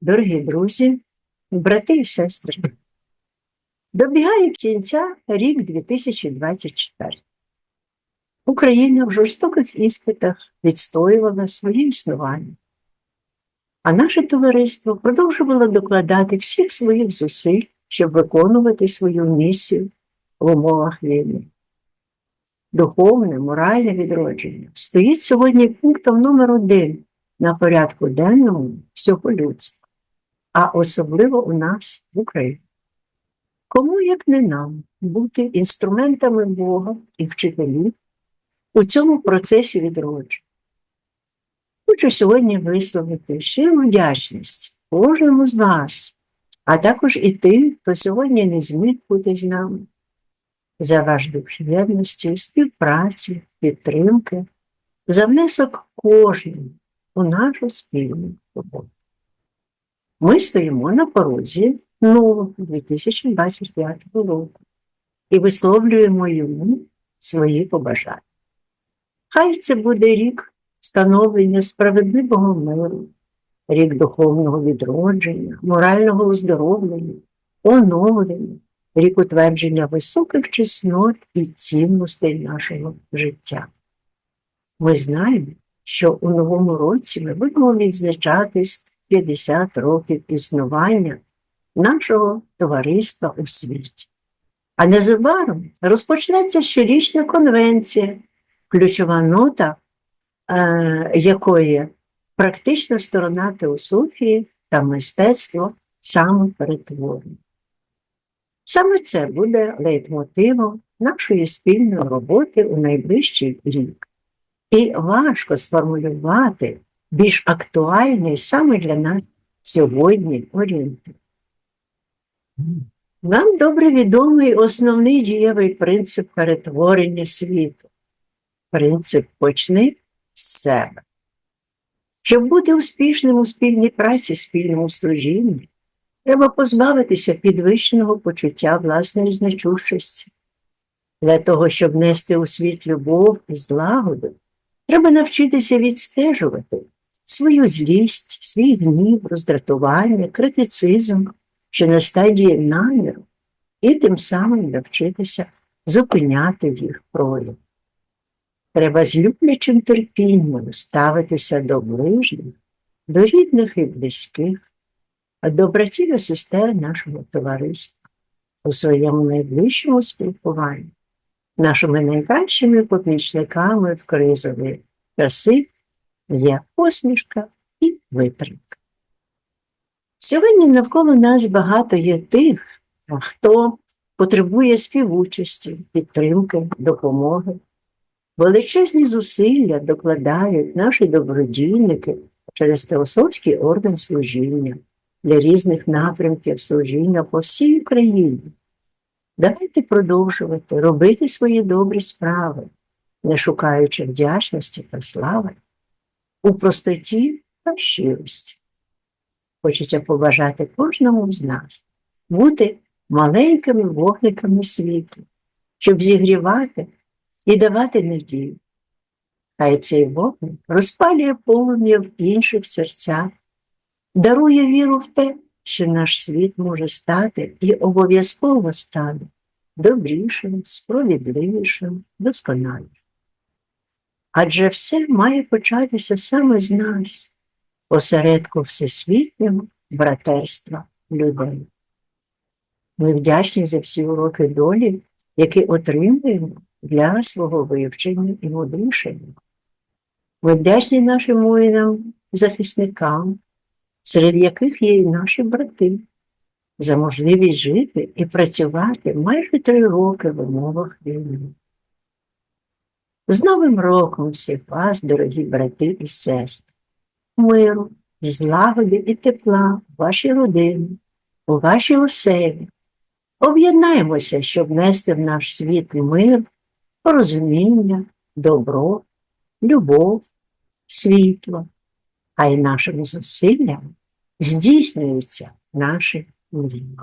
Дорогі друзі, брати і сестри, добігає кінця рік 2024. Україна в жорстоких іспитах відстоювала своє існування, а наше товариство продовжувало докладати всіх своїх зусиль, щоб виконувати свою місію в умовах війни. Духовне, моральне відродження стоїть сьогодні пунктом номер один на порядку денному всього людства, а особливо у нас в Україні. Кому, як не нам, бути інструментами Бога і вчителів у цьому процесі відродження? Хочу сьогодні висловити щиру вдячність кожному з вас, а також і тим, хто сьогодні не зміг бути з нами, за ваш дух єдності, співпраці, підтримки, за внесок кожного у нашу спільну роботу. Ми стоїмо на порозі нового 2025 року і висловлюємо йому свої побажання. Хай це буде рік встановлення справедливого миру, рік духовного відродження, морального оздоровлення, оновлення, рік утвердження високих чеснот і цінностей нашого життя. Ми знаємо, що у новому році ми будемо відзначати 50 років існування нашого товариства у світі. А незабаром розпочнеться щорічна конвенція, ключова нота е, якої практична сторона теософії та мистецтво самоперетворення. Саме це буде лейтмотивом нашої спільної роботи у найближчий рік. І важко сформулювати більш актуальний саме для нас сьогодні орієнтир. Нам добре відомий основний дієвий принцип перетворення світу. Принцип почни з себе. Щоб бути успішним у спільній праці, спільному служінні, треба позбавитися підвищеного почуття власної значущості. Для того, щоб нести у світ любов і злагоду, треба навчитися відстежувати свою злість, свій гнів, роздратування, критицизм, що на стадії наміру, і тим самим навчитися зупиняти їх прояв. Треба з люблячим терпінням ставитися до ближніх, до рідних і близьких, а до братів і сестер нашого товариства у своєму найближчому спілкуванні, нашими найкращими помічниками в кризові часи є посмішка і витримка. Сьогодні навколо нас багато є тих, хто потребує співучасті, підтримки, допомоги. Величезні зусилля докладають наші добродійники через Теософський орден служіння для різних напрямків служіння по всій Україні. Давайте продовжувати робити свої добрі справи, не шукаючи вдячності та слави, у простоті та щирості. Хочеться побажати кожному з нас бути маленькими вогниками світу, щоб зігрівати і давати надію. Хай цей вогник розпалює полум'я в інших серцях, дарує віру в те, що наш світ може стати і обов'язково стане добрішим, справедливішим, досконалішим. Адже все має початися саме з нас, осередку всесвітнього братерства людей. Ми вдячні за всі уроки долі, які отримуємо для свого вивчення і мудрішення. Ми вдячні нашим воїнам, захисникам, серед яких є і наші брати, за можливість жити і працювати майже три роки в умовах війни. З Новим роком всіх вас, дорогі брати і сестри, миру, злагоди і тепла у вашій родині, у вашій оселі. Об'єднаємося, щоб нести в наш світ мир, розуміння, добро, любов, світло, а й нашими зусиллям здійснюються наші мрії.